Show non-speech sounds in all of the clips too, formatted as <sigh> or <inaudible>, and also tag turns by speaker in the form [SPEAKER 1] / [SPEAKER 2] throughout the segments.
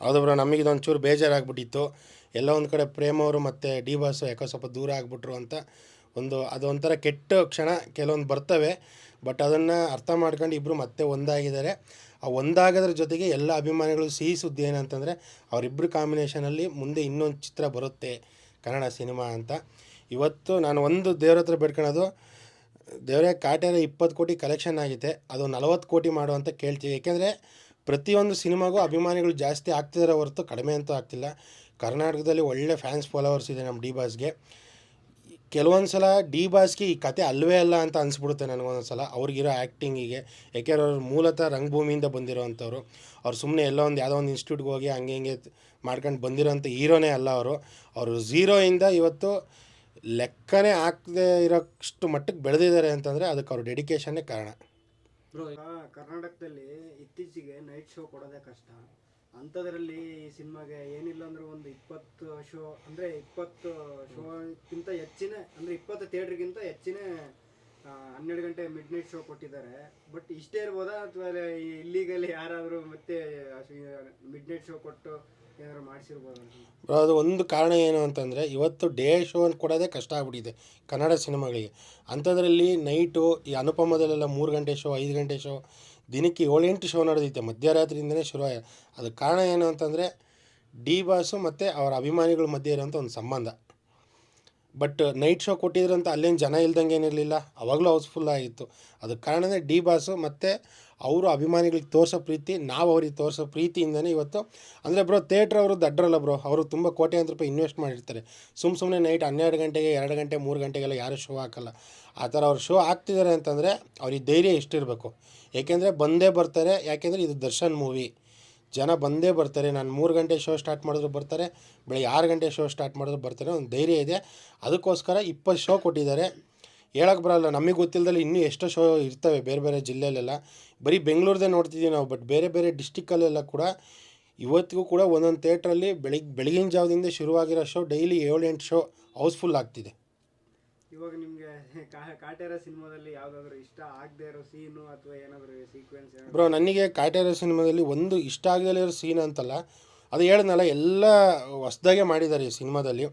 [SPEAKER 1] ಹೌದು ಬ್ರೋ, ನಮಗೆ ಇದೊಂಚೂರು ಬೇಜಾರಾಗ್ಬಿಟ್ಟಿತ್ತು. ಎಲ್ಲ ಒಂದು ಕಡೆ ಪ್ರೇಮ್ ಅವರು ಮತ್ತು ಡಿ ಬಾಸು ಯಾಕೋ ಸ್ವಲ್ಪ ದೂರ ಆಗಿಬಿಟ್ರು ಅಂತ ಒಂದು ಅದೊಂಥರ ಕೆಟ್ಟ ಕ್ಷಣ ಕೆಲವೊಂದು ಬರ್ತವೆ, ಬಟ್ ಅದನ್ನು ಅರ್ಥ ಮಾಡ್ಕೊಂಡು ಇಬ್ಬರು ಮತ್ತೆ ಒಂದಾಗಿದ್ದಾರೆ. ಆ ಒಂದಾಗೋದ್ರ ಜೊತೆಗೆ ಎಲ್ಲ ಅಭಿಮಾನಿಗಳು ಸಿಹಿ ಸುದ್ದಿ ಏನಂತಂದರೆ ಅವರಿಬ್ಬರು ಕಾಂಬಿನೇಷನಲ್ಲಿ ಮುಂದೆ ಇನ್ನೊಂದು ಚಿತ್ರ ಬರುತ್ತೆ, ಕನ್ನಡ ಸಿನಿಮಾ ಅಂತ. ಇವತ್ತು ನಾನು ಒಂದು ದೇವ್ರ ಹತ್ರ ಬೇಡ್ಕೊಳೋದು, ದೇವರೇ ಕಾಟೇರ ಇಪ್ಪತ್ತು ಕೋಟಿ ಕಲೆಕ್ಷನ್ ಆಗಿದೆ, ಅದು ನಲವತ್ತು ಕೋಟಿ ಮಾಡು ಅಂತ ಕೇಳ್ತೀವಿ. ಏಕೆಂದರೆ ಪ್ರತಿಯೊಂದು ಸಿನಿಮಾಗೂ ಅಭಿಮಾನಿಗಳು ಜಾಸ್ತಿ ಆಗ್ತಿದ್ದಾರೆ ಹೊರತು ಕಡಿಮೆ ಅಂತೂ ಆಗ್ತಿಲ್ಲ. ಕರ್ನಾಟಕದಲ್ಲಿ ಒಳ್ಳೆ ಫ್ಯಾನ್ಸ್ ಫಾಲೋವರ್ಸ್ ಇದೆ ನಮ್ಮ ಡಿ ಬಾಸ್ಗೆ ಕೆಲವೊಂದು ಸಲ ಡಿ ಬಾಸ್ಗೆ ಈ ಕತೆ ಅಲ್ವೇ ಅಲ್ಲ ಅಂತ ಅನಿಸ್ಬಿಡುತ್ತೆ ನನಗೊಂದೊಂದು ಸಲ ಅವ್ರಿಗಿರೋ ಆ್ಯಕ್ಟಿಂಗಿಗೆ ಯಾಕೆಂದ್ರೆ ಅವ್ರು ಮೂಲತಃ ರಂಗಭೂಮಿಯಿಂದ ಬಂದಿರೋವಂಥವ್ರು ಅವ್ರು ಸುಮ್ಮನೆ ಎಲ್ಲೋ ಒಂದು ಯಾವುದೋ ಒಂದು ಇನ್ಸ್ಟಿಟ್ಯೂಟ್ಗೆ ಹೋಗಿ ಹಂಗೆ ಹಿಂಗೆ ಮಾಡ್ಕೊಂಡು ಬಂದಿರೋಂಥ ಹೀರೋನೇ ಅಲ್ಲ ಅವರು. ಅವರು ಝೀರೋಯಿಂದ ಇವತ್ತು ಲೆಕ್ಕನೇ ಹಾಕದೇ ಇರೋಷ್ಟು ಮಟ್ಟಕ್ಕೆ ಬೆಳೆದಿದ್ದಾರೆ ಅಂತಂದರೆ ಅದಕ್ಕೆ ಅವ್ರ ಡೆಡಿಕೇಶನ್ನೇ ಕಾರಣ.
[SPEAKER 2] ಬ್ರೋ ಕರ್ನಾಟಕದಲ್ಲಿ ಇತ್ತೀಚೆಗೆ ನೈಟ್ ಶೋ ಕೊಡೋದೇ ಕಷ್ಟ. ಅಂಥದ್ರಲ್ಲಿ ಈ ಸಿನಿಮಾಗೆ ಏನಿಲ್ಲ ಅಂದ್ರೆ ಒಂದು ಇಪ್ಪತ್ತು ಶೋ, ಅಂದರೆ ಇಪ್ಪತ್ತು ಶೋಕ್ಕಿಂತ ಹೆಚ್ಚಿನ, ಅಂದರೆ ಇಪ್ಪತ್ತು ಥಿಯೇಟ್ರಿಗಿಂತ ಹೆಚ್ಚಿನ ಹನ್ನೆರಡು ಗಂಟೆ ಮಿಡ್ ನೈಟ್ ಶೋ ಕೊಟ್ಟಿದ್ದಾರೆ. ಬಟ್ ಇಷ್ಟೇ ಇರ್ಬೋದಾ? ಅಥವಾ ಇಲ್ಲಿಗಲ್ಲಿ ಯಾರಾದರೂ ಮತ್ತೆ ಮಿಡ್ ನೈಟ್ ಶೋ ಕೊಟ್ಟು
[SPEAKER 1] ಅದು ಒಂದು ಕಾರಣ ಏನು ಅಂತಂದರೆ, ಇವತ್ತು ಡೇ ಶೋ ಅಂತ ಕೊಡೋದೇ ಕಷ್ಟ ಆಗ್ಬಿಟ್ಟಿದೆ ಕನ್ನಡ ಸಿನಿಮಾಗಳಿಗೆ. ಅಂಥದ್ರಲ್ಲಿ ನೈಟು, ಈ ಅನುಪಮದಲ್ಲೆಲ್ಲ ಮೂರು ಗಂಟೆ ಶೋ, ಐದು ಗಂಟೆ ಶೋ, ದಿನಕ್ಕೆ ಏಳೆಂಟು ಶೋ ನಡೆದೈತೆ ಮಧ್ಯರಾತ್ರಿಯಿಂದನೇ ಶುರು ಅದು ಕಾರಣ ಏನು ಅಂತಂದರೆ, ಡಿ ಬಾಸು ಮತ್ತು ಅವರ ಅಭಿಮಾನಿಗಳ ಮಧ್ಯೆ ಇರೋಂಥ ಒಂದು ಸಂಬಂಧ. ಬಟ್ ನೈಟ್ ಶೋ ಕೊಟ್ಟಿದ್ರಂತ ಅಲ್ಲೇನು ಜನ ಇಲ್ದಂಗೆ ಏನಿರಲಿಲ್ಲ. ಅವಾಗಲೂ ಹೌಸ್ಫುಲ್ ಆಗಿತ್ತು. ಅದಕ್ಕೆ ಕಾರಣನೇ ಡಿ ಬಾಸು ಮತ್ತು ಅವರು ಅಭಿಮಾನಿಗಳಿಗೆ ತೋರಿಸೋ ಪ್ರೀತಿ, ನಾವು ಅವ್ರಿಗೆ ತೋರಿಸೋ ಪ್ರೀತಿಯಿಂದನೇ ಇವತ್ತು. ಅಂದರೆ ಬ್ರೋ ಥಿಯೇಟ್ರ್ ಅವರು ದಡ್ರಲ್ಲ ಬ್ರೋ ಅವರು ತುಂಬ ಕೋಟ್ಯಾಂತರ ರೂಪಾಯಿ ಇನ್ವೆಸ್ಟ್ ಮಾಡಿರ್ತಾರೆ. ಸುಮ್ಮ ಸುಮ್ಮನೆ ನೈಟ್ ಹನ್ನೆರಡು ಗಂಟೆಗೆ, ಎರಡು ಗಂಟೆ, ಮೂರು ಗಂಟೆಗೆಲ್ಲ ಯಾರೂ ಶೋ ಹಾಕಲ್ಲ. ಆ ಥರ ಅವ್ರು ಶೋ ಹಾಕ್ತಿದ್ದಾರೆ ಅಂತಂದರೆ ಅವ್ರಿಗೆ ಧೈರ್ಯ ಎಷ್ಟಿರಬೇಕು. ಏಕೆಂದರೆ ಬಂದೇ ಬರ್ತಾರೆ. ಯಾಕೆಂದರೆ ಇದು ದರ್ಶನ್ ಮೂವಿ ಜನ ಬಂದೇ ಬರ್ತಾರೆ. ನಾನು ಮೂರು ಗಂಟೆ ಶೋ ಸ್ಟಾರ್ಟ್ ಮಾಡಿದ್ರು ಬರ್ತಾರೆ. ಬೆಳಗ್ಗೆ ಆರು ಗಂಟೆ ಶೋ ಸ್ಟಾರ್ಟ್ ಮಾಡಿದ್ರು ಬರ್ತಾರೆ. ಒಂದು ಧೈರ್ಯ ಇದೆ. ಅದಕ್ಕೋಸ್ಕರ ಇಪ್ಪತ್ತು ಶೋ ಕೊಟ್ಟಿದ್ದಾರೆ. ಹೇಳಕ್ಕೆ ಬರಲ್ಲ. ನಮಗೆ ಗೊತ್ತಿಲ್ಲದಲ್ಲಿ ಇನ್ನೂ ಎಷ್ಟೋ ಶೋ ಇರ್ತವೆ ಬೇರೆ ಬೇರೆ ಜಿಲ್ಲೆಯಲ್ಲೆಲ್ಲ ಬರೀ ಬೆಂಗಳೂರದೇ ನೋಡ್ತಿದ್ದೀವಿ ನಾವು ಬಟ್ ಬೇರೆ ಬೇರೆ ಡಿಸ್ಟಿಕ್ಕಲ್ಲೆಲ್ಲ ಕೂಡ ಇವತ್ತಿಗೂ ಕೂಡ ಒಂದೊಂದು ಥಿಯೇಟ್ರಲ್ಲಿ ಬೆಳಿಗ್ಗೆ ಬೆಳಗಿನ ಜಾವದಿಂದ ಶುರುವಾಗಿರೋ ಶೋ ಡೈಲಿ ಏಳು ಎಂಟು ಶೋ ಹೌಸ್ಫುಲ್ ಆಗ್ತಿದೆ.
[SPEAKER 2] ಇವಾಗ ನಿಮಗೆ <laughs> ಕಾಟೇರ ಸಿನಿಮಾದಲ್ಲಿ ಯಾವುದಾದ್ರೂ ಇಷ್ಟ ಆಗದೆ ಇರೋ ಸೀನು ಅಥವಾ ಏನಾದರೂ ಸೀಕ್ವೆನ್ಸ್
[SPEAKER 1] ಬ್ರೋ, ನನಗೆ ಕಾಟೇರ ಸಿನಿಮಾದಲ್ಲಿ ಒಂದು ಇಷ್ಟ ಆಗದೇ ಇರೋ ಸೀನ್ ಅಂತಲ್ಲ, ಅದು ಹೇಳಿದ್ನಲ್ಲ, ಎಲ್ಲ ಹೊಸ್ದಾಗೆ ಮಾಡಿದ್ದಾರೆ ಈ ಸಿನಿಮಾದಲ್ಲಿ.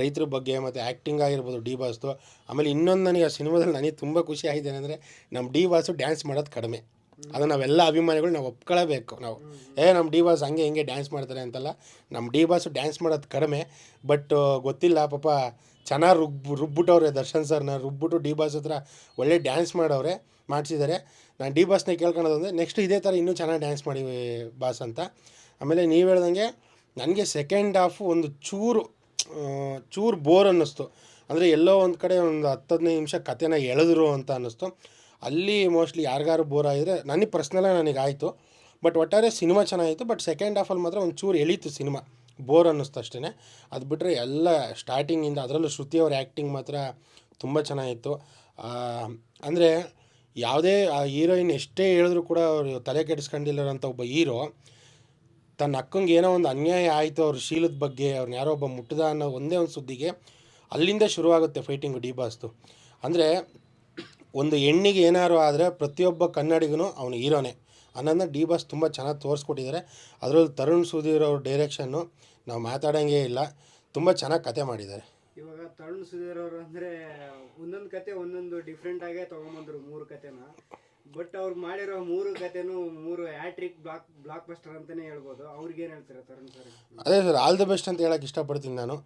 [SPEAKER 1] ರೈತರ ಬಗ್ಗೆ ಮತ್ತು ಆ್ಯಕ್ಟಿಂಗ್ ಆಗಿರ್ಬೋದು, ಡಿ ಬಾಸ್ದು. ಆಮೇಲೆ ಇನ್ನೊಂದು ನನಗೆ ಆ ಸಿನಿಮಾದಲ್ಲಿ ನನಗೆ ತುಂಬ ಖುಷಿ ಆಗಿದೆ ಅಂದರೆ ನಮ್ಮ ಡಿ ಬಾಸು ಡ್ಯಾನ್ಸ್ ಮಾಡೋದು ಕಡಿಮೆ. ಅದು ನಾವೆಲ್ಲ ಅಭಿಮಾನಿಗಳು, ನಾವು ಒಪ್ಕೊಳ್ಳಬೇಕು ನಾವು. ಏ, ನಮ್ಮ ಡಿ ಬಾಸ್ ಹಂಗೆ ಹಿಂಗೆ ಡ್ಯಾನ್ಸ್ ಮಾಡ್ತಾರೆ ಅಂತಲ್ಲ, ನಮ್ಮ ಡಿ ಬಾಸು ಡ್ಯಾನ್ಸ್ ಮಾಡೋದು ಕಡಿಮೆ ಬಟ್ ಗೊತ್ತಿಲ್ಲ ಪಾಪ ಚೆನ್ನಾಗಿ ರುಬ್ ರುಬ್ಬಿಟ್ಟವ್ರೆ ದರ್ಶನ್ ಸರ್ನ, ರುಬ್ಬಿಟ್ಟು ಡಿ ಬಾಸ್ ಹತ್ರ ಒಳ್ಳೆ ಡ್ಯಾನ್ಸ್ ಮಾಡವ್ರೆ ಮಾಡಿಸಿದ್ದಾರೆ ನಾನು ಡಿ ಬಾಸ್ನ ಕೇಳ್ಕೊಳೋದು ಅಂದರೆ ನೆಕ್ಸ್ಟ್ ಇದೇ ಥರ ಇನ್ನೂ ಚೆನ್ನಾಗಿ ಡ್ಯಾನ್ಸ್ ಮಾಡಿ ಬಾಸ್ ಅಂತ. ಆಮೇಲೆ ನೀವು ಹೇಳ್ದಂಗೆ ನನಗೆ ಸೆಕೆಂಡ್ ಹಾಫ್ ಒಂದು ಚೂರು ಚೂರು ಬೋರ್ ಅನ್ನಿಸ್ತು. ಅಂದರೆ ಎಲ್ಲೋ ಒಂದು ಕಡೆ ಒಂದು ಹತ್ತು ಹದಿನೈದು ನಿಮಿಷ ಕಥೆನ ಎಳೆದ್ರು ಅಂತ ಅನ್ನಿಸ್ತು. ಅಲ್ಲಿ ಮೋಸ್ಟ್ಲಿ ಯಾರಿಗಾರು ಬೋರ್ ಆಗಿದ್ರೆ ನನಗೆ ಪರ್ಸ್ನಲಾಗಿ ನನಗೆ ಆಯಿತು. ಬಟ್ ಒಟ್ಟಾರೆ ಸಿನಿಮಾ ಚೆನ್ನಾಗಿತ್ತು. ಬಟ್ ಸೆಕೆಂಡ್ ಹಾಫಲ್ಲಿ ಮಾತ್ರ ಒಂದು ಚೂರು ಎಳೀತು ಸಿನಿಮಾ. ಬೋರ್ ಅನ್ನಿಸ್ತು ಅಷ್ಟೇ ಅದು ಬಿಟ್ಟರೆ ಎಲ್ಲ ಸ್ಟಾರ್ಟಿಂಗಿಂದ ಅದರಲ್ಲೂ ಶ್ರುತಿ ಅವ್ರ ಆ್ಯಕ್ಟಿಂಗ್ ಮಾತ್ರ ತುಂಬ ಚೆನ್ನಾಗಿತ್ತು. ಅಂದರೆ ಯಾವುದೇ, ಆ ಹೀರೋಯಿನ್ ಎಷ್ಟೇ ಹೇಳಿದ್ರು ಕೂಡ ಅವರು ತಲೆ ಕೆಡಿಸ್ಕೊಂಡಿಲ್ಲರಂಥ ಒಬ್ಬ ಹೀರೋ ತನ್ನ ಅಕ್ಕಂಗೆ ಏನೋ ಒಂದು ಅನ್ಯಾಯ ಆಯಿತು ಅವ್ರ ಶೀಲದ ಬಗ್ಗೆ ಅವ್ರನ್ನ ಯಾರೋ ಒಬ್ಬ ಮುಟ್ಟದ ಅನ್ನೋ ಒಂದೇ ಒಂದು ಸುದ್ದಿಗೆ ಅಲ್ಲಿಂದ ಶುರುವಾಗುತ್ತೆ ಫೈಟಿಂಗ್ ಡಿ ಬಾಸ್ದು ಅಂದರೆ ಒಂದು ಹೆಣ್ಣಿಗೆ ಏನಾರು ಆದರೆ ಪ್ರತಿಯೊಬ್ಬ ಕನ್ನಡಿಗೂ ಅವನು ಹೀರೋನೇ ಅನ್ನೋದನ್ನ ಡಿ ಬಾಸ್ ತುಂಬ ಚೆನ್ನಾಗಿ ತೋರಿಸ್ಕೊಟ್ಟಿದ್ದಾರೆ ಅದರಲ್ಲಿ ತರುಣ್ ಸುಧೀರ್ ಅವ್ರ ಡೈರೆಕ್ಷನ್ನು ನಾವು ಮಾತಾಡೋಂಗೆ ಇಲ್ಲ. ತುಂಬ ಚೆನ್ನಾಗಿ ಕತೆ ಮಾಡಿದ್ದಾರೆ
[SPEAKER 2] ಇವಾಗ ತರುಣ್ ಸುಧೀರ್ ಅವರು ಅಂದರೆ ಒಂದೊಂದು ಕತೆ ಒಂದೊಂದು ಡಿಫ್ರೆಂಟ್ ಆಗೇ ತೊಗೊಂಬಂದ್ರು ಮೂರು ಕತೆನ. ಬಟ್ ಅವ್ರು ಮಾಡಿರೋ ಮೂರು ಕತೆನೂ ಮೂರು ಹ್ಯಾಟ್ರಿಕ್ ಬ್ಲಾಕ್ ಬ್ಲಾಕ್ ಬಸ್ಟರ್ ಅಂತಾನೆ ಹೇಳ್ಬೋದು. ಅವ್ರಿಗೆ ಏನು ಹೇಳ್ತಾರೆ ತರುಣ್ ಸರ್?
[SPEAKER 1] ಅದೇ ಸರ್ ಆಲ್ ದ ಬೆಸ್ಟ್ ಅಂತ ಹೇಳಕ್ಕೆ ಇಷ್ಟಪಡ್ತೀನಿ ನಾನು.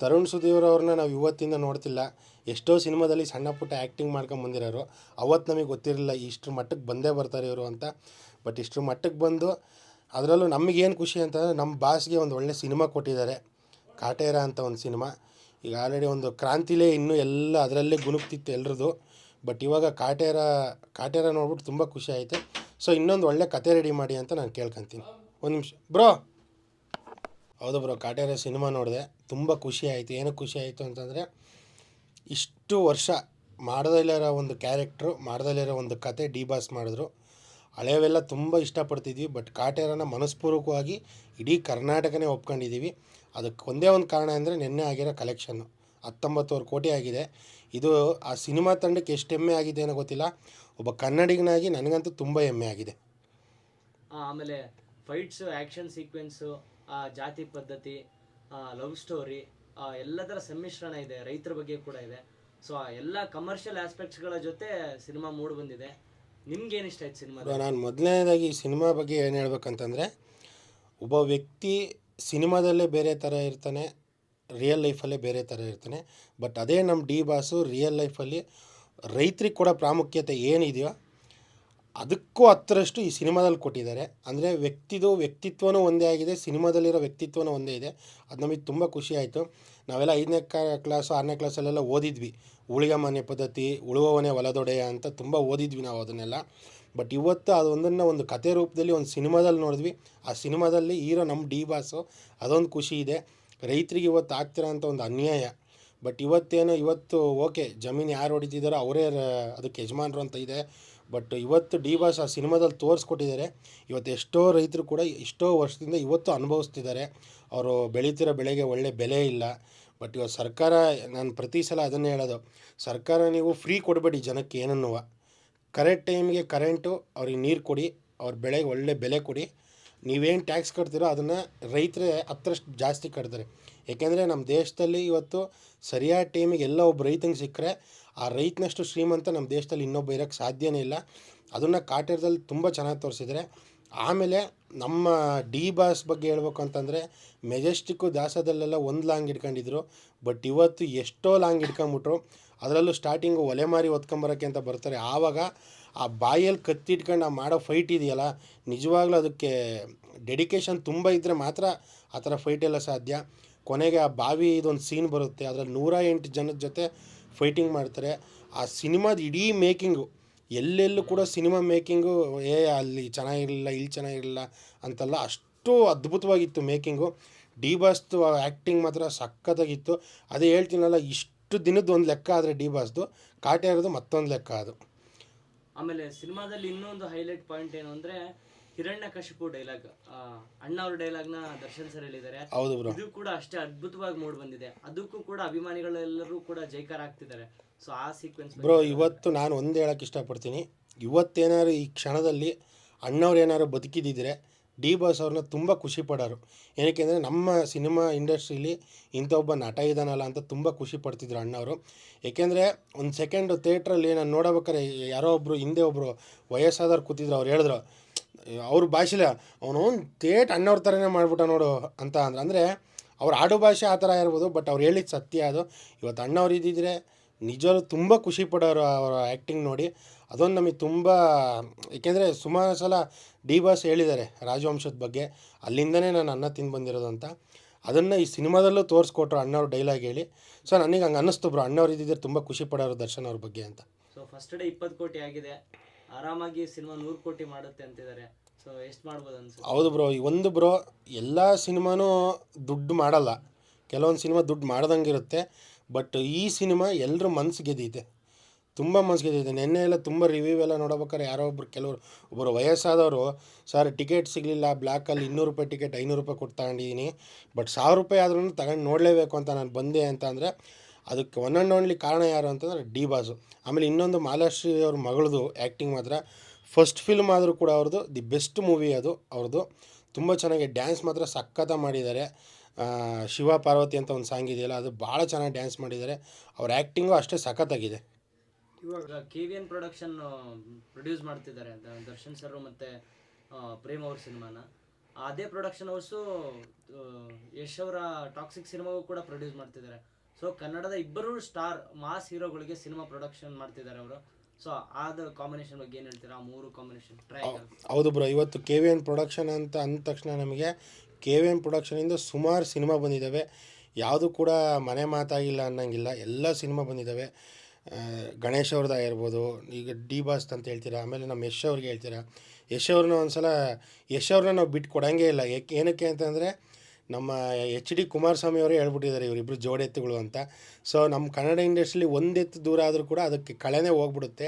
[SPEAKER 1] ತರುಣ್ ಸುಧೀರ್ ಅವ್ರನ್ನ ನಾವು ಇವತ್ತಿಂದ ನೋಡ್ತಿಲ್ಲ. ಎಷ್ಟೋ ಸಿನಿಮಾದಲ್ಲಿ ಸಣ್ಣ ಪುಟ್ಟ ಆ್ಯಕ್ಟಿಂಗ್ ಮಾಡ್ಕೊಂಡು ಬಂದಿರೋರು. ಅವತ್ತು ನಮಗೆ ಗೊತ್ತಿರಲಿಲ್ಲ ಇಷ್ಟ್ರ ಮಟ್ಟಕ್ಕೆ ಬಂದೇ ಬರ್ತಾರೆ ಇವರು ಅಂತ. ಬಟ್ ಇಷ್ಟರ ಮಟ್ಟಕ್ಕೆ ಬಂದು ಅದರಲ್ಲೂ ನಮಗೇನು ಖುಷಿ ಅಂತಂದರೆ ನಮ್ಮ ಬಾಸ್ಗೆ ಒಂದು ಒಳ್ಳೆ ಸಿನಿಮಾ ಕೊಟ್ಟಿದ್ದಾರೆ. ಕಾಟೇರ ಅಂತ ಒಂದು ಸಿನಿಮಾ. ಈಗ ಆಲ್ರೆಡಿ ಒಂದು ಕ್ರಾಂತಿಲೇ ಇನ್ನೂ ಎಲ್ಲ ಅದರಲ್ಲೇ ಗುಣುಕ್ತಿತ್ತು ಎಲ್ರದ್ದು. ಬಟ್ ಇವಾಗ ಕಾಟೇರ ಕಾಟೇರ ನೋಡ್ಬಿಟ್ಟು ತುಂಬ ಖುಷಿ ಆಯಿತು. ಸೊ ಇನ್ನೊಂದು ಒಳ್ಳೆ ಕತೆ ರೆಡಿ ಮಾಡಿ ಅಂತ ನಾನು ಕೇಳ್ಕೊತೀನಿ. ಒಂದು ನಿಮಿಷ. ಬ್ರೋ! ಹೌದು ಬ್ರೋ, ಕಾಟೇರ ಸಿನಿಮಾ ನೋಡಿದೆ. ತುಂಬ ಖುಷಿ ಆಯಿತು. ಏನಕ್ಕೆ ಖುಷಿ ಆಯಿತು ಅಂತಂದರೆ ಇಷ್ಟು ವರ್ಷ ಮಾಡದಲ್ಲಿರೋ ಒಂದು ಕ್ಯಾರೆಕ್ಟ್ರು, ಮಾಡದಲ್ಲಿರೋ ಒಂದು ಕತೆ ಡಿ ಬಾಸ್ ಮಾಡಿದ್ರು. ಹಳೆಯವೆಲ್ಲ ತುಂಬ ಇಷ್ಟಪಡ್ತಿದ್ವಿ ಬಟ್ ಕಾಟೇರನ ಮನಸ್ಪೂರ್ವಕವಾಗಿ ಇಡೀ ಕರ್ನಾಟಕನೇ ಒಪ್ಕೊಂಡಿದ್ದೀವಿ. ಅದಕ್ಕೆ ಒಂದೇ ಒಂದು ಕಾರಣ ಅಂದರೆ ನಿನ್ನೆ ಆಗಿರೋ ಕಲೆಕ್ಷನ್ನು ಹತ್ತೊಂಬತ್ತುವರೆ ಕೋಟಿ ಆಗಿದೆ. ಇದು ಆ ಸಿನಿಮಾ ತಂಡಕ್ಕೆ ಎಷ್ಟು ಹೆಮ್ಮೆ ಆಗಿದೆ ಅನ್ನೋ ಗೊತ್ತಿಲ್ಲ. ಒಬ್ಬ ಕನ್ನಡಿಗನಾಗಿ ನನಗಂತೂ ತುಂಬ ಹೆಮ್ಮೆ ಆಗಿದೆ.
[SPEAKER 3] ಆಮೇಲೆ ಫೈಟ್ಸ್ ಆ್ಯಕ್ಷನ್ ಸೀಕ್ವೆನ್ಸು ಆ, ಜಾತಿ ಪದ್ಧತಿ ಲವ್ ಸ್ಟೋರಿ ಎಲ್ಲದರ ಸಮ್ಮಿಶ್ರಣ ಇದೆ, ರೈತರ ಬಗ್ಗೆ ಕೂಡ ಇದೆ. ಸೊ ಆ, ಎಲ್ಲ ಕಮರ್ಷಿಯಲ್ ಆಸ್ಪೆಕ್ಟ್ಸ್ಗಳ ಜೊತೆ ಸಿನಿಮಾ ಮೂಡ್ ಬಂದಿದೆ. ನಿಮ್ಗೆ ಏನು ಇಷ್ಟ
[SPEAKER 1] ನಾನು ಮೊದಲನೇದಾಗಿ ಈ ಸಿನಿಮಾ ಬಗ್ಗೆ ಏನು ಹೇಳ್ಬೇಕಂತಂದರೆ, ಒಬ್ಬ ವ್ಯಕ್ತಿ ಸಿನಿಮಾದಲ್ಲೇ ಬೇರೆ ಥರ ಇರ್ತಾನೆ ರಿಯಲ್ ಲೈಫಲ್ಲೇ ಬೇರೆ ಥರ ಇರ್ತಾನೆ. ಬಟ್ ಅದೇ ನಮ್ಮ ಡಿ ಬಾಸು ರಿಯಲ್ ಲೈಫಲ್ಲಿ ರೈತರಿಗೆ ಕೊಡೋ ಪ್ರಾಮುಖ್ಯತೆ ಏನಿದೆಯೋ ಅದಕ್ಕೂ ಹತ್ತರಷ್ಟು ಈ ಸಿನಿಮಾದಲ್ಲಿ ಕೊಟ್ಟಿದ್ದಾರೆ. ಅಂದರೆ ವ್ಯಕ್ತಿದು ವ್ಯಕ್ತಿತ್ವನೂ ಒಂದೇ ಆಗಿದೆ, ಸಿನಿಮಾದಲ್ಲಿರೋ ವ್ಯಕ್ತಿತ್ವನೂ ಒಂದೇ ಇದೆ. ಅದು ನಮಗೆ ತುಂಬ ಖುಷಿ ಆಯಿತು. ನಾವೆಲ್ಲ ಐದನೇ ಕ್ಲಾಸು, ಆರನೇ ಕ್ಲಾಸಲ್ಲೆಲ್ಲ ಓದಿದ್ವಿ. ಉಳಿಗ ಮನೆ ಪದ್ಧತಿ, ಉಳುವವನೇ ಹೊಲದೊಡೆಯ ಅಂತ ತುಂಬ ಓದಿದ್ವಿ ನಾವು ಅದನ್ನೆಲ್ಲ. ಬಟ್ ಇವತ್ತು ಅದೊಂದನ್ನು ಒಂದು ಕತೆ ರೂಪದಲ್ಲಿ ಒಂದು ಸಿನಿಮಾದಲ್ಲಿ ನೋಡಿದ್ವಿ. ಆ ಸಿನಿಮಾದಲ್ಲಿ ಹೀರೋ ನಮ್ಮ ಡಿ ಬಾಸು, ಅದೊಂದು ಖುಷಿ ಇದೆ. ರೈತರಿಗೆ ಇವತ್ತು ಆಗ್ತಿರೋಂಥ ಒಂದು ಅನ್ಯಾಯ. ಬಟ್ ಇವತ್ತೇನೋ, ಇವತ್ತು ಓಕೆ, ಜಮೀನು ಯಾರು ಹೊಡಿತಿದ್ದಾರೋ ಅವರೇ ಅದಕ್ಕೆ ಯಜಮಾನರು ಅಂತ ಇದೆ. ಬಟ್ ಇವತ್ತು ಡಿ ಬಾಸ್ ಆ ಸಿನಿಮಾದಲ್ಲಿ ತೋರಿಸ್ಕೊಟ್ಟಿದ್ದಾರೆ. ಇವತ್ತು ಎಷ್ಟೋ ರೈತರು ಕೂಡ ಎಷ್ಟೋ ವರ್ಷದಿಂದ ಇವತ್ತು ಅನುಭವಿಸ್ತಿದ್ದಾರೆ. ಅವರು ಬೆಳೀತಿರೋ ಬೆಳೆಗೆ ಒಳ್ಳೆ ಬೆಲೆ ಇಲ್ಲ. ಬಟ್ ಇವತ್ತು ಸರ್ಕಾರ, ನಾನು ಪ್ರತಿ ಸಲ ಅದನ್ನೇ ಹೇಳೋದು. ಸರ್ಕಾರ ನೀವು ಫ್ರೀ ಕೊಡಬೇಡಿ ಜನಕ್ಕೆ ಏನನ್ನುವ. ಕರೆಕ್ಟ್ ಟೈಮ್ಗೆ ಕರೆಂಟು ಅವ್ರಿಗೆ ನೀರು ಕೊಡಿ. ಅವ್ರ ಬೆಳೆಗೆ ಒಳ್ಳೆ ಬೆಲೆ ಕೊಡಿ. ನೀವೇನು ಟ್ಯಾಕ್ಸ್ ಕಟ್ತೀರೋ ಅದನ್ನು ರೈತರೇ ಹತ್ತರಷ್ಟು ಜಾಸ್ತಿ ಕಟ್ತಾರೆ. ಏಕೆಂದರೆ ನಮ್ಮ ದೇಶದಲ್ಲಿ ಇವತ್ತು ಸರಿಯಾದ ಟೈಮಿಗೆ ಎಲ್ಲ ಒಬ್ಬ ರೈತನಿಗೆ ಸಿಕ್ಕರೆ ಆ ರೈತನಷ್ಟು ಶ್ರೀಮಂತ ನಮ್ಮ ದೇಶದಲ್ಲಿ ಇನ್ನೊಬ್ಬ ಇರೋಕ್ಕೆ ಸಾಧ್ಯನೇ ಇಲ್ಲ. ಅದನ್ನು ಕಾಟೇರದಲ್ಲಿ ತುಂಬ ಚೆನ್ನಾಗಿ ತೋರಿಸಿದರೆ, ಆಮೇಲೆ ನಮ್ಮ ಡಿ ಬಾಸ್ ಬಗ್ಗೆ ಹೇಳ್ಬೇಕು ಅಂತಂದರೆ ಮೆಜೆಸ್ಟಿಕ್ಕು ದಾಸದಲ್ಲೆಲ್ಲ ಒಂದು ಲಾಂಗ್ ಇಟ್ಕೊಂಡಿದ್ರು ಬಟ್ ಇವತ್ತು ಎಷ್ಟೋ ಲಾಂಗ್ ಇಟ್ಕೊಂಬಿಟ್ರು ಅದರಲ್ಲೂ ಸ್ಟಾರ್ಟಿಂಗು ಒಲೆ ಮಾರಿ ಹೊತ್ಕೊಂಬರೋಕ್ಕೆ ಅಂತ ಬರ್ತಾರೆ. ಆವಾಗ ಆ ಬಾಯಲ್ಲಿ ಕತ್ತಿಟ್ಕೊಂಡು ನಾವು ಮಾಡೋ ಫೈಟ್ ಇದೆಯಲ್ಲ, ನಿಜವಾಗ್ಲೂ ಅದಕ್ಕೆ ಡೆಡಿಕೇಶನ್ ತುಂಬ ಇದ್ದರೆ ಮಾತ್ರ ಆ ಥರ ಫೈಟ್ ಎಲ್ಲ ಸಾಧ್ಯ. ಕೊನೆಗೆ ಆ ಬಾವಿ ಇದೊಂದು ಸೀನ್ ಬರುತ್ತೆ, ಅದರಲ್ಲಿ ನೂರ ಎಂಟು ಜನದ ಜೊತೆ ಫೈಟಿಂಗ್ ಮಾಡ್ತಾರೆ. ಆ ಸಿನಿಮಾದ ಇಡೀ ಮೇಕಿಂಗು ಎಲ್ಲೆಲ್ಲೂ ಕೂಡ ಸಿನಿಮಾ ಮೇಕಿಂಗು ಏ, ಅಲ್ಲಿ ಚೆನ್ನಾಗಿರಲಿಲ್ಲ, ಇಲ್ಲಿ ಚೆನ್ನಾಗಿರಲಿಲ್ಲ ಅಂತಲ್ಲ ಅಷ್ಟು ಅದ್ಭುತವಾಗಿತ್ತು ಮೇಕಿಂಗು ಡಿ ಬಾಸ್ದು ಆ್ಯಕ್ಟಿಂಗ್ ಮಾತ್ರ ಸಖತ್ತಾಗಿತ್ತು. ಅದೇ ಹೇಳ್ತೀನಲ್ಲ, ಇಷ್ಟು ದಿನದ ಒಂದು ಲೆಕ್ಕ ಆದರೆ ಡಿ ಬಾಸ್ದು ಕಾಟೆ ಇರೋದು ಮತ್ತೊಂದು ಲೆಕ್ಕ ಅದು.
[SPEAKER 3] ಆಮೇಲೆ ಸಿನಿಮಾದಲ್ಲಿ ಇನ್ನೊಂದು ಹೈಲೈಟ್ ಪಾಯಿಂಟ್ ಏನು ಅಂದ್ರೆ ಹಿರಣ್ಯ ಕಶಿಪು ಡೈಲಾಗ್ ಅಣ್ಣ ಅವ್ರ ಡೈಲಾಗ್ನ ದರ್ಶನ್ ಸರ್ ಹೇಳಿದ್ದಾರೆ. ಇದು ಕೂಡ ಅಷ್ಟೇ ಅದ್ಭುತವಾಗಿ ಮೂಡ್ ಬಂದಿದೆ. ಅದಕ್ಕೂ ಕೂಡ ಅಭಿಮಾನಿಗಳೆಲ್ಲರೂ ಕೂಡ ಜೈಕಾರ ಆಗ್ತಿದ್ದಾರೆ. ಸೊ ಆ ಸೀಕ್ವೆನ್ಸ್
[SPEAKER 1] ಬ್ರೋ ಇವತ್ತು ನಾನು ಒಂದು ಹೇಳಕ್ ಇಷ್ಟಪಡ್ತೀನಿ. ಇವತ್ತೇನಾದ್ರು ಈ ಕ್ಷಣದಲ್ಲಿ ಅಣ್ಣವ್ರು ಏನಾದ್ರು ಬದುಕಿದ್ದಿದ್ರೆ ಡಿ ಬಾಸ್ ಅವ್ರನ್ನ ತುಂಬ ಖುಷಿ ಪಡೋರು. ಏನಕ್ಕೆ ನಮ್ಮ ಸಿನಿಮಾ ಇಂಡಸ್ಟ್ರೀಲಿ ಇಂಥ ಒಬ್ಬ ನಟ ಇದ್ದಾನಲ್ಲ ಅಂತ ತುಂಬ ಖುಷಿ ಪಡ್ತಿದ್ರು ಅಣ್ಣವರು. ಏಕೆಂದರೆ ಒಂದು ಸೆಕೆಂಡು ಥಿಯೇಟ್ರಲ್ಲಿ ನಾನು ನೋಡಬೇಕಾರೆ ಯಾರೋ ಒಬ್ಬರು ಹಿಂದೆ ಒಬ್ಬರು ವಯಸ್ಸಾದವ್ರು ಕೂತಿದ್ರು, ಅವ್ರು ಹೇಳಿದ್ರು, ಅವ್ರ ಭಾಷೆಲೆ ಅವನು ತೇಟ್ ಅಣ್ಣವ್ರ ಥರನೇ ಮಾಡಿಬಿಟ್ಟ ನೋಡು ಅಂತ ಅಂದ್ರೆ. ಅಂದರೆ ಅವ್ರ ಆಡು ಭಾಷೆ ಆ ಥರ ಇರ್ಬೋದು ಬಟ್ ಅವ್ರು ಹೇಳಿದ ಸತ್ಯ ಅದು. ಇವತ್ತು ಅಣ್ಣವ್ರು ಇದ್ದಿದ್ರೆ ನಿಜವಾಗ್ಲೂ ತುಂಬ ಖುಷಿ ಪಡೋರು ಅವರ ಆ್ಯಕ್ಟಿಂಗ್ ನೋಡಿ. ಅದೊಂದು ನಮಗೆ ತುಂಬ ಏಕೆಂದರೆ ಸುಮಾರು ಸಲ ಡಿ ಬಾಸ್ ಹೇಳಿದ್ದಾರೆ ರಾಜವಂಶದ ಬಗ್ಗೆ. ಅಲ್ಲಿಂದನೇ ನಾನು ಅನ್ನ ತಿಂದು ಬಂದಿರೋದು ಅಂತ. ಅದನ್ನು ಈ ಸಿನಿಮಾದಲ್ಲೂ ತೋರಿಸ್ಕೊಟ್ರು ಅಣ್ಣವ್ರು ಡೈಲಾಗ್ ಹೇಳಿ. ಸೊ ನನಗೆ ಹಂಗೆ ಅನ್ನಿಸ್ತು ಬ್ರೋ. ಅಣ್ಣವ್ರು ಇದ್ದಿದ್ರೆ ತುಂಬ ಖುಷಿ ಪಡೋರು ದರ್ಶನ್ ಅವ್ರ ಬಗ್ಗೆ ಅಂತ.
[SPEAKER 3] ಸೊ ಫಸ್ಟ್ ಡೇ ಇಪ್ಪತ್ತು ಕೋಟಿ ಆಗಿದೆ. ಆರಾಮಾಗಿ ಸಿನಿಮಾ ನೂರು ಕೋಟಿ ಮಾಡುತ್ತೆ ಅಂತಿದ್ದಾರೆ. ಸೊ ಎಷ್ಟು ಮಾಡ್ಬೋದು ಅನ್ಸುತ್ತೆ?
[SPEAKER 1] ಹೌದು ಬ್ರೋ. ಈ ಒಂದು ಬ್ರೋ ಎಲ್ಲ ಸಿನಿಮಾನೂ ದುಡ್ಡು ಮಾಡಲ್ಲ. ಕೆಲವೊಂದು ಸಿನಿಮಾ ದುಡ್ಡು ಮಾಡ್ದಂಗಿರುತ್ತೆ ಬಟ್ ಈ ಸಿನಿಮಾ ಎಲ್ಲರ ಮನ್ಸು ಗೆದ್ದಿದೆ ತುಂಬ ಮನ್ಸು ಗೆದ್ದಿದೆ ನೆನ್ನೆ ಎಲ್ಲ ತುಂಬ ರಿವ್ಯೂ ಎಲ್ಲ ನೋಡಬೇಕಾದ್ರೆ ಯಾರೋ ಒಬ್ರು ಕೆಲವರು ಒಬ್ಬರು ವಯಸ್ಸಾದವರು, ಸರ್ ಟಿಕೆಟ್ ಸಿಗಲಿಲ್ಲ ಬ್ಲ್ಯಾಕಲ್ಲಿ ಇನ್ನೂರು ರೂಪಾಯಿ ಟಿಕೆಟ್ ಐನೂರು ರೂಪಾಯಿ ಕೊಟ್ಟು ತಗೊಂಡಿದ್ದೀನಿ ಬಟ್ ಸಾವಿರ ರೂಪಾಯಿ ಆದ್ರೂ ತಗೊಂಡು ನೋಡಲೇಬೇಕು ಅಂತ ನಾನು ಬಂದೆ ಅಂತ ಅಂದರೆ, ಅದಕ್ಕೆ ಒನ್ ಆ್ಯಂಡ್ ಓನ್ಲಿ ಕಾರಣ ಯಾರು ಅಂತಂದರೆ ಡಿ ಬಾಸು. ಆಮೇಲೆ ಇನ್ನೊಂದು ಮಾಲಾಶ್ರೀ ಅವ್ರ ಮಗಳದು ಆ್ಯಕ್ಟಿಂಗ್ ಮಾತ್ರ. ಫಸ್ಟ್ ಫಿಲ್ಮ್ ಆದರೂ ಕೂಡ ಅವ್ರದ್ದು ದಿ ಬೆಸ್ಟ್ ಮೂವಿ ಅದು, ಅವ್ರದ್ದು. ತುಂಬ ಚೆನ್ನಾಗಿ ಡ್ಯಾನ್ಸ್ ಮಾತ್ರ ಸಖತ್ತ ಮಾಡಿದ್ದಾರೆ. ಶಿವ ಪಾರ್ವತಿ ಅಂತ ಒಂದು ಸಾಂಗ್ ಇದೆಯಲ್ಲ, ಅದು ಭಾಳ ಚೆನ್ನಾಗಿ ಡ್ಯಾನ್ಸ್ ಮಾಡಿದ್ದಾರೆ. ಅವ್ರ ಆ್ಯಕ್ಟಿಂಗು ಅಷ್ಟೇ ಸಖತ್ತಾಗಿದೆ.
[SPEAKER 2] ಇವಾಗ
[SPEAKER 3] K V N production produce ಮಾಡ್ತಿದ್ದಾರೆ ದ- ದರ್ಶನ್ ಸರ್ ಮತ್ತೆ ಪ್ರೇಮ್ ಅವ್ರ ಸಿನಿಮಾನ. ಅದೇ ಪ್ರೊಡಕ್ಷನ್ ಹೌಸು ಯಶ್ ಅವರ ಟಾಕ್ಸಿಕ್ ಸಿನಿಮಾಗೂ ಕೂಡ ಪ್ರೊಡ್ಯೂಸ್ ಮಾಡ್ತಿದ್ದಾರೆ. ಸೊ ಕನ್ನಡದ ಇಬ್ಬರು ಸ್ಟಾರ್ ಮಾಸ್ ಹೀರೋಗಳಿಗೆ ಸಿನಿಮಾ ಪ್ರೊಡಕ್ಷನ್ ಮಾಡ್ತಿದ್ದಾರೆ ಅವರು. ಸೊ ಆದ ಕಾಂಬಿನೇಷನ್ ಬಗ್ಗೆ ಏನು ಹೇಳ್ತೀರಾ? ಮೂರು ಕಾಂಬಿನೇಷನ್ ಟ್ರೈ
[SPEAKER 1] ಹೌದು ಬ್ರೋ. ಇವತ್ತು ಕೆ ವಿ ಎನ್ ಪ್ರೊಡಕ್ಷನ್ ಅಂತ ಅಂದ ತಕ್ಷಣ ನಮಗೆ ಕೆ ವಿ ಎನ್ ಪ್ರೊಡಕ್ಷನಿಂದ ಸುಮಾರು ಸಿನಿಮಾ ಬಂದಿದ್ದಾವೆ ಯಾವುದು ಕೂಡ ಮನೆ ಮಾತಾಗಿಲ್ಲ ಅನ್ನಂಗಿಲ್ಲ. ಎಲ್ಲ ಸಿನಿಮಾ ಬಂದಿದ್ದಾವೆ ಗಣೇಶ್ ಅವ್ರದ್ದು ಆಗಿರ್ಬೋದು, ಈಗ ಡಿ ಬಾಸ್ ಅಂತ ಹೇಳ್ತೀರಾ, ಆಮೇಲೆ ನಮ್ಮ ಯಶ್ ಅವ್ರಿಗೆ ಹೇಳ್ತೀರಾ, ಯಶ್ ಅವ್ರನ್ನ ಒಂದು ಸಲ ಯಶ್ ಅವ್ರನ್ನ ನಾವು ಬಿಟ್ಟು ಕೊಡೋಂಗೇ ಇಲ್ಲ. ಏಕೆ, ಏನಕ್ಕೆ ಅಂತಂದರೆ, ನಮ್ಮ ಎಚ್ ಡಿ ಕುಮಾರಸ್ವಾಮಿ ಅವರೇ ಹೇಳ್ಬಿಟ್ಟಿದ್ದಾರೆ ಇವರಿಬ್ಬರು ಜೋಡೆತ್ತುಗಳು ಅಂತ. ಸೊ ನಮ್ಮ ಕನ್ನಡ ಇಂಡಸ್ಟ್ರಿಲಿ ಒಂದೆತ್ತು ದೂರ ಆದರೂ ಕೂಡ ಅದಕ್ಕೆ ಕಳೆನೇ ಹೋಗ್ಬಿಡುತ್ತೆ.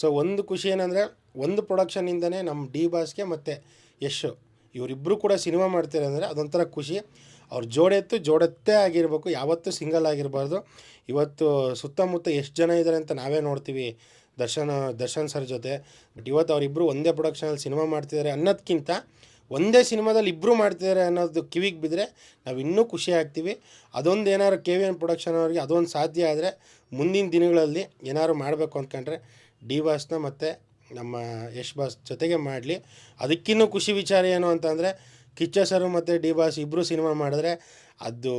[SPEAKER 1] ಸೊ ಒಂದು ಖುಷಿ ಏನಂದರೆ, ಒಂದು ಪ್ರೊಡಕ್ಷನಿಂದನೇ ನಮ್ಮ ಡಿ ಬಾಸ್ಗೆ ಮತ್ತು ಯಶ್ ಇವರಿಬ್ಬರು ಕೂಡ ಸಿನಿಮಾ ಮಾಡ್ತಾರೆ ಅಂದರೆ ಅದೊಂಥರ ಖುಷಿ. ಅವ್ರ ಜೋಡೆತ್ತು ಜೋಡೆತ್ತೇ ಆಗಿರಬೇಕು, ಯಾವತ್ತೂ ಸಿಂಗಲ್ ಆಗಿರಬಾರ್ದು. ಇವತ್ತು ಸುತ್ತಮುತ್ತ ಎಷ್ಟು ಜನ ಇದ್ದಾರೆ ಅಂತ ನಾವೇ ನೋಡ್ತೀವಿ ದರ್ಶನ್ ದರ್ಶನ್ ಸರ್ ಜೊತೆ. ಬಟ್ ಇವತ್ತು ಅವರಿಬ್ಬರು ಒಂದೇ ಪ್ರೊಡಕ್ಷನಲ್ಲಿ ಸಿನಿಮಾ ಮಾಡ್ತಿದ್ದಾರೆ ಅನ್ನೋದಕ್ಕಿಂತ ಒಂದೇ ಸಿನಿಮಾದಲ್ಲಿ ಇಬ್ಬರು ಮಾಡ್ತಿದ್ದಾರೆ ಅನ್ನೋದು ಕಿವಿಗೆ ಬಿದ್ದರೆ ನಾವು ಇನ್ನೂ ಖುಷಿ ಆಗ್ತೀವಿ. ಅದೊಂದು ಏನಾದ್ರು ಕೆ ವಿ ಎನ್ ಪ್ರೊಡಕ್ಷನ್ ಅವ್ರಿಗೆ ಅದೊಂದು ಸಾಧ್ಯ ಆದರೆ ಮುಂದಿನ ದಿನಗಳಲ್ಲಿ ಏನಾದ್ರು ಮಾಡಬೇಕು ಅಂದ್ಕೊಂಡ್ರೆ ಡಿ ಬಾಸ್ನ ಮತ್ತು ನಮ್ಮ ಯಶ್ ಬಾಸ್ ಜೊತೆಗೆ ಮಾಡಲಿ. ಅದಕ್ಕಿನ್ನೂ ಖುಷಿ ವಿಚಾರ ಏನು ಅಂತಂದರೆ ಕಿಚ್ಚ ಸರ್ ಮತ್ತು ಡಿ ಬಾಸ್ ಇಬ್ಬರು ಸಿನಿಮಾ ಮಾಡಿದ್ರೆ ಅದು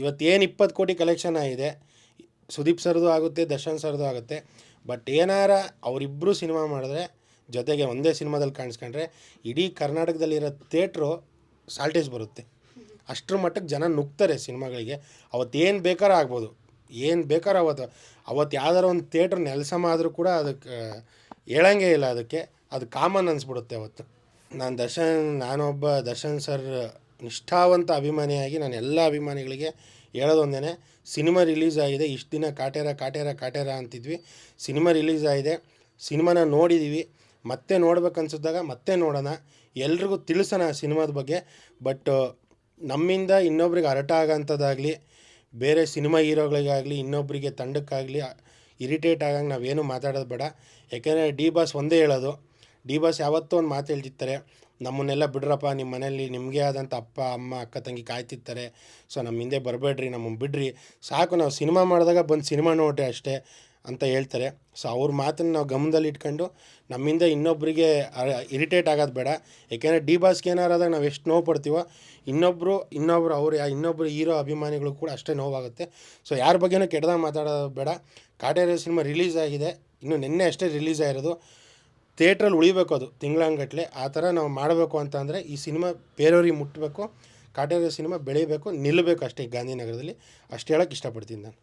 [SPEAKER 1] ಇವತ್ತೇನು ಇಪ್ಪತ್ತು ಕೋಟಿ ಕಲೆಕ್ಷನ್ ಆಗಿದೆ. ಸುದೀಪ್ ಸರ್ದು ಆಗುತ್ತೆ, ದರ್ಶನ್ ಸರ್ದು ಆಗುತ್ತೆ. ಬಟ್ ಏನಾರ ಅವರಿಬ್ಬರು ಸಿನಿಮಾ ಮಾಡಿದ್ರೆ ಜೊತೆಗೆ ಒಂದೇ ಸಿನಿಮಾದಲ್ಲಿ ಕಾಣಿಸ್ಕೊಂಡ್ರೆ ಇಡೀ ಕರ್ನಾಟಕದಲ್ಲಿರೋ ಥಿಯೇಟ್ರು ಸಾಲ್ಟೇಜ್ ಬರುತ್ತೆ. ಅಷ್ಟರ ಮಟ್ಟಕ್ಕೆ ಜನ ನುಗ್ತಾರೆ ಸಿನಿಮಾಗಳಿಗೆ. ಅವತ್ತೇನು ಏನು ಬೇಕಾದ್ರೂ ಆಗ್ಬೋದು. ಏನು ಬೇಕಾದ್ರೂ ಅವತ್ತು ಅವತ್ತು ಯಾವ್ದಾರ ಒಂದು ಥಿಯೇಟ್ರ್ ನೆಲಸಮ ಆದರೂ ಕೂಡ ಅದಕ್ಕೆ ಹೇಳಂಗೇ ಇಲ್ಲ ಅದಕ್ಕೆ, ಅದು ಕಾಮನ್ ಅನಿಸ್ಬಿಡುತ್ತೆ ಅವತ್ತು. ನಾನು ದರ್ಶನ್, ನಾನೊಬ್ಬ ದರ್ಶನ್ ಸರ್ ನಿಷ್ಠಾವಂತ ಅಭಿಮಾನಿಯಾಗಿ ನಾನು ಎಲ್ಲ ಅಭಿಮಾನಿಗಳಿಗೆ ಹೇಳೋದೊಂದೇ ಸಿನಿಮಾ ರಿಲೀಸ್ ಆಗಿದೆ, ಇಷ್ಟು ದಿನ ಕಾಟೇರ ಕಾಟೇರ ಕಾಟೇರ ಅಂತಿದ್ವಿ. ಸಿನಿಮಾ ರಿಲೀಸ್ ಆಗಿದೆ, ಸಿನಿಮಾನ ನೋಡಿದ್ದೀವಿ ಮತ್ತೆ ನೋಡ್ಬೇಕನ್ಸಿದ್ದಾಗ ಮತ್ತೆ ನೋಡೋಣ, ಎಲ್ರಿಗೂ ತಿಳಿಸೋಣ ಸಿನಿಮಾದ ಬಗ್ಗೆ, ಬಟ್ ನಮ್ಮಿಂದ ಇನ್ನೊಬ್ರಿಗೆ ಅರಟ ಆಗೋಂಥದ್ದಾಗಲಿ ಬೇರೆ ಸಿನಿಮಾ ಹೀರೋಗಳಿಗಾಗಲಿ ಇನ್ನೊಬ್ಬರಿಗೆ ತಂಡಕ್ಕಾಗಲಿ, ಇರಿಟೇಟ್ ಆಗಂಗೆ ನಾವೇನು ಮಾತಾಡೋದು ಬೇಡ. ಯಾಕೆಂದರೆ ಡಿ ಬಾಸ್ ಒಂದೇ ಹೇಳೋದು ಡಿ ಬಾಸ್ ಯಾವತ್ತೂ ಒಂದು ಮಾತು ಹೇಳ್ತಿರ್ತಾರೆ, ನಮ್ಮನ್ನೆಲ್ಲ ಬಿಡ್ರಪ್ಪ ನಿಮ್ಮ ಮನೇಲಿ ನಿಮಗೆ ಆದಂಥ ಅಪ್ಪ, ಅಮ್ಮ, ಅಕ್ಕ, ತಂಗಿ ಕಾಯ್ತಿರ್ತಾರೆ. ಸೊ ನಮ್ಮ ಹಿಂದೆ ಬರಬೇಡ್ರಿ ನಮ್ಮನ್ನು ಬಿಡ್ರಿ. ಸಾಕು, ನಾವು ಸಿನಿಮಾ ಮಾಡಿದಾಗ ಬಂದು ಸಿನಿಮಾ ನೋಡ್ರಿ ಅಷ್ಟೇ, ಅಂತ ಹೇಳ್ತಾರೆ. ಸೊ ಅವ್ರ ಮಾತನ್ನು ನಾವು ಗಮನದಲ್ಲಿ ಇಟ್ಕೊಂಡು ನಮ್ಮಿಂದ ಇನ್ನೊಬ್ಬರಿಗೆ ಇರಿಟೇಟ್ ಆಗೋದು ಬೇಡ. ಯಾಕೆಂದರೆ ಡಿ ಬಾಸ್ಗೆ ಏನಾರಾದಾಗ ನಾವು ಎಷ್ಟು ನೋವು ಪಡ್ತೀವೋ ಇನ್ನೊಬ್ಬರು ಇನ್ನೊಬ್ಬರು ಅವ್ರು ಇನ್ನೊಬ್ಬರು ಹೀರೋ ಅಭಿಮಾನಿಗಳು ಕೂಡ ಅಷ್ಟೇ ನೋವಾಗುತ್ತೆ. ಸೊ ಯಾರ ಬಗ್ಗೆನೂ ಕೆಟ್ಟದಾಗ ಮಾತಾಡೋದು ಬೇಡ. ಕಾಟೇರ ಸಿನಿಮಾ ರಿಲೀಸ್ ಆಗಿದೆ. ಇನ್ನು ನಿನ್ನೆ ಅಷ್ಟೇ ರಿಲೀಸ್ ಆಗಿರೋದು. ಥಿಯೇಟ್ರಲ್ಲಿ ಉಳಿಬೇಕು ಅದು ತಿಂಗಳಂಗಟ್ಲೆ. ಆ ಥರ ನಾವು ಮಾಡಬೇಕು ಅಂತ ಅಂದರೆ ಈ ಸಿನಿಮಾ ಬೇರೆಯವ್ರಿಗೆ ಮುಟ್ಟಬೇಕು ಕಾಟೇರ ಸಿನಿಮಾ ಬೆಳೀಬೇಕು, ನಿಲ್ಲಬೇಕು ಅಷ್ಟೇ ಗಾಂಧಿನಗರದಲ್ಲಿ. ಅಷ್ಟು ಹೇಳೋಕ್ಕೆ ಇಷ್ಟಪಡ್ತೀನಿ ನಾನು.